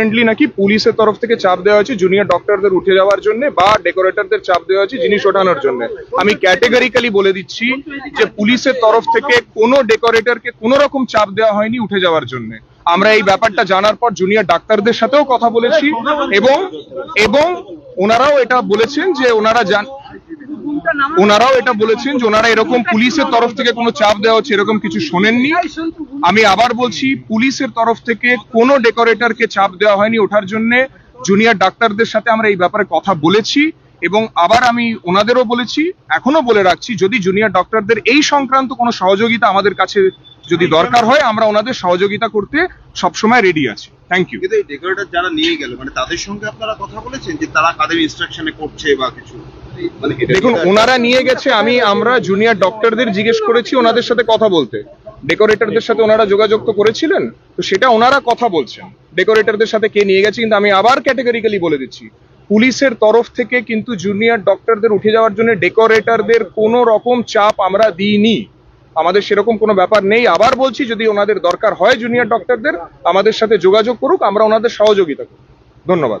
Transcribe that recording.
Recently নাকি পুলিশের তরফ থেকে চাপ দেওয়া হয়েছে জুনিয়র ডক্টরদের উঠে যাওয়ার জন্য বা ডেকোরেটরদের চাপ দেওয়া হয়েছে, জিনিস ওঠানোর জন্য। আমি ক্যাটেগরিক্যালি বলে দিচ্ছি যে পুলিশের তরফ থেকে কোনো ডেকোরেটরকে কোনো রকম চাপ দেওয়া হয়নি উঠে যাওয়ার জন্য। আমরা এই ব্যাপারটা জানার পর জুনিয়র ডাক্তারদের সাথেও কথা বলেছি এবং এবং ওনারাও এটা বলেছেন যে ওনারা জান ওনারাও এটা বলেছেন যে ওনারা এরকম পুলিশের তরফ থেকে কোনো চাপ দেওয়া হচ্ছে এরকম কিছু শোনেননি? আমি আবার বলছি পুলিশের তরফ থেকে কোনো ডেকোরেটরকে চাপ দেওয়া হয়নি ওঠার জন্য। জুনিয়র ডাক্তারদের সাথে আমরা এই ব্যাপারে কথা বলেছি এবং আবার আমি ওনাদেরও বলেছি এখনও বলে রাখছি যদি জুনিয়র ডক্টরদের এই সংক্রান্ত কোনো সহযোগিতা আমাদের কাছে যদি দরকার হয় আমরা ওনাদের সহযোগিতা করতে সবসময় রেডি আছি। থ্যাংক ইউ কিন্তু এই ডেকোরেটর যারা নিয়ে গেল মানে তাদের সঙ্গে আপনারা কথা বলেছেন যে তারা কাদের ইনস্ট্রাকশনে করছে বা কিছু? দেখুন ওনারা নিয়ে গেছে আমি আমরা জুনিয়র ডক্টরদের জিজ্ঞেস করেছি ওনাদের সাথে কথা বলতে। ডেকোরেটরদের সাথে ওনারা যোগাযোগ তো করেছিলেন তো সেটা ওনারা কথা বলছেন। ডেকোরেটরদের সাথে কে নিয়ে গেছে কিন্তু আমি আবার ক্যাটেগরিক্যালি বলে দিচ্ছি। পুলিশের তরফ থেকে কিন্তু জুনিয়র ডক্টরদের উঠে যাওয়ার জন্য ডেকোরেটরদের কোনো রকম চাপ আমরা দিইনি। আমাদের সেরকম কোনো ব্যাপার নেই। আবার বলছি যদি ওনাদের দরকার হয় জুনিয়র ডক্টরদের আমাদের সাথে যোগাযোগ করুক আমরা ওনাদের সহযোগিতা করব। ধন্যবাদ।